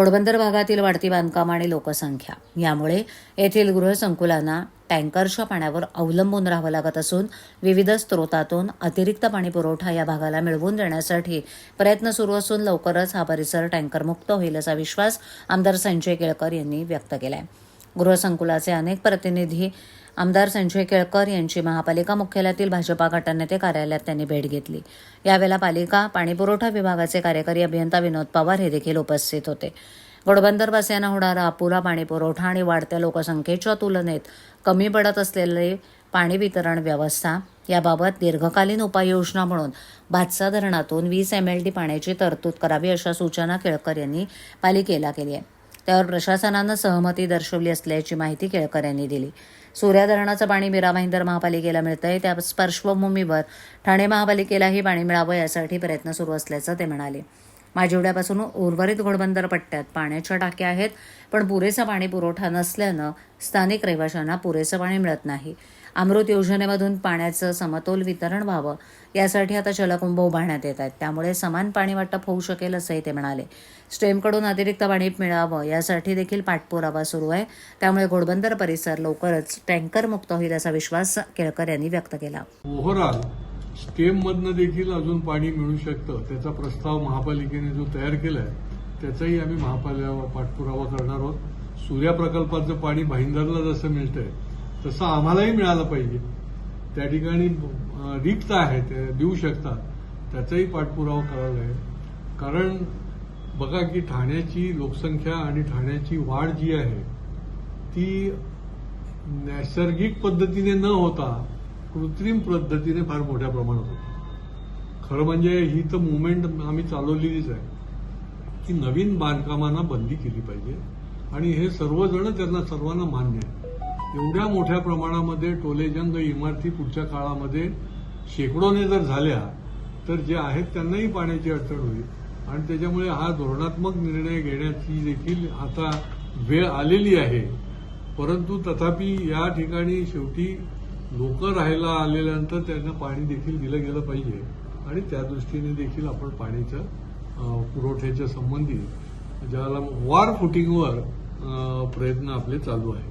पोरबंदर भागातील वाढती बांधकाम आणि लोकसंख्या. यामुळे येथील गृहसंकुलांना टँकरच्या पाण्यावर अवलंबून राहावं लागत असून विविध स्रोतातून अतिरिक्त पाणी पुरवठा या भागाला मिळवून देण्यासाठी प्रयत्न सुरू असून लवकरच हा परिसर टँकरमुक्त होईल असा विश्वास आमदार संजय केळकर यांनी व्यक्त केला आहे गृहसंकुलाचे अनेक प्रतिनिधी आमदार संजय केळकर यांची महापालिका मुख्यालयातील भाजपा गटनेते कार्यालयात त्यांनी भेट घेतली. यावेळेला पालिका पाणीपुरवठा विभागाचे कार्यकारी अभियंता विनोद पवार हे देखील उपस्थित होते. घोडबंदर होणारा अपुरा पाणीपुरवठा आणि वाढत्या लोकसंख्येच्या तुलनेत कमी पडत असलेले पाणी वितरण व्यवस्था याबाबत दीर्घकालीन उपाययोजना म्हणून भातसा धरणातून वीस एम एल डी पाण्याची तरतूद करावी अशा सूचना केळकर यांनी पालिकेला केली आहे. त्यावर प्रशासनानं सहमती दर्शवली असल्याची माहिती केळकर यांनी दिली. सूर्या धरणाचं पाणी मीरा भाईंदर महापालिकेला मिळतंय त्या पार्श्वभूमीवर ठाणे महापालिकेलाही पाणी मिळावं यासाठी प्रयत्न सुरू असल्याचं ते म्हणाले. माझिवड्यापासून उर्वरित घोडबंदर पट्ट्यात पाण्याच्या टाक्या आहेत पण पुरेसा पाणी पुरवठा नसल्यानं स्थानिक रहिवाशांना पुरेसं पाणी मिळत नाही. अमृत योजनेमधून पाण्याचं समतोल वितरण व्हावं यासाठी आता जलकुंभ उभारण्यात येत आहेत. त्यामुळे समान पाणी वाटप होऊ शकेल असंही ते म्हणाले. स्टेमकडून अतिरिक्त पाणी मिळावं यासाठी देखील पाठपुरावा सुरू आहे. त्यामुळे घोडबंदर परिसर लवकरच टँकर मुक्त होईल असा विश्वास केळकर यांनी व्यक्त केला. ओव्हरऑल स्टेममधनं देखील अजून पाणी मिळू शकतं. त्याचा प्रस्ताव महापालिकेने जो तयार केलाय त्याचाही आम्ही महापालिका पाठपुरावा करणार आहोत. सूर्या प्रकल्पाचं पाणी भाईंदरला जसं मिळतंय तसं आम्हालाही मिळालं पाहिजे. त्या ठिकाणी रिक्त आहे ते देऊ शकतात. त्याचाही पाठपुरावा करायला आहे कारण बघा की ठाण्याची लोकसंख्या आणि ठाण्याची वाढ जी आहे ती नैसर्गिक पद्धतीने न होता कृत्रिम पद्धतीने फार मोठ्या प्रमाणात होते. खरं म्हणजे ही तर मुवमेंट आम्ही चालवलेलीच आहे की नवीन बांधकामांना बंदी केली पाहिजे. आणि हे सर्वजण त्यांना सर्वांना मान्य आहे. एवढ्या मोठ्या प्रमाणामध्ये टोलेजंग इमारती पुढच्या काळामध्ये शेकडोने जर झाल्या तर जे आहेत त्यांनाही पाण्याची अडचण होईल. आणि त्याच्यामुळे हा धोरणात्मक निर्णय घेण्याची देखील आता वेळ आलेली आहे. परंतु तथापि या ठिकाणी शेवटी लोक राहायला आलेल्यानंतर त्यांना पाणी देखील दिलं गेलं पाहिजे. आणि त्या दृष्टीने देखील आपण पाण्याच्या पुरवठ्याच्या संबंधी ज्याला वार फुटिंगवर प्रयत्न आपले चालू आहेत.